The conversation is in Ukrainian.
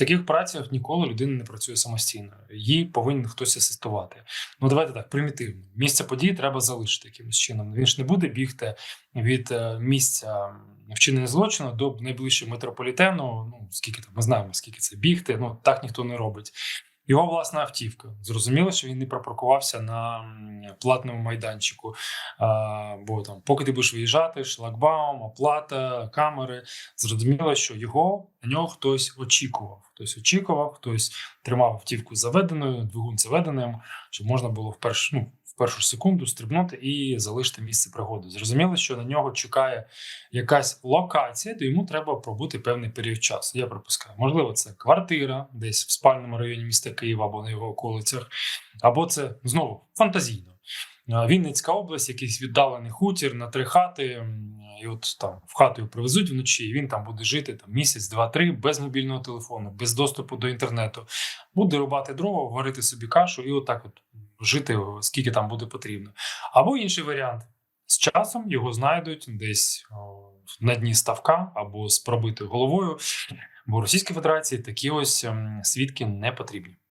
таких працях ніколи людина не працює самостійно. Їй повинен хтось асистувати. Ну давайте так, примітивно. Місце події треба залишити якимось чином. Він ж не буде бігти від е, місця вчинення злочину до найближчого метрополітену. Ну скільки там ми знаємо, скільки це бігти. Ну так ніхто не робить. Його власна автівка. Зрозуміло, що він не пропаркувався на платному майданчику. А, бо там, поки ти будеш виїжджати, шлагбаум, оплата, камери. Зрозуміло, що його на нього хтось очікував. Хтось очікував, хтось тримав автівку заведеною, двигун заведеним, щоб можна було в першу, ну, в першу секунду стрибнути і залишити місце пригоди. Зрозуміло, що на нього чекає якась локація, де йому треба пробути певний період часу. Я припускаю, можливо, це квартира десь в спальному районі міста Києва або на його околицях, або це знову фантазійно. Вінницька область, якийсь віддалений хутір на три хати, і от там в хату його привезуть вночі, і він там буде жити там місяць, два-три без мобільного телефону, без доступу до інтернету. Буде рубати дрова, варити собі кашу і отак от жити, скільки там буде потрібно. Або інший варіант. З часом його знайдуть десь о, на дні ставка або з пробитою головою, бо Російській Федерації такі ось ем, свідки не потрібні.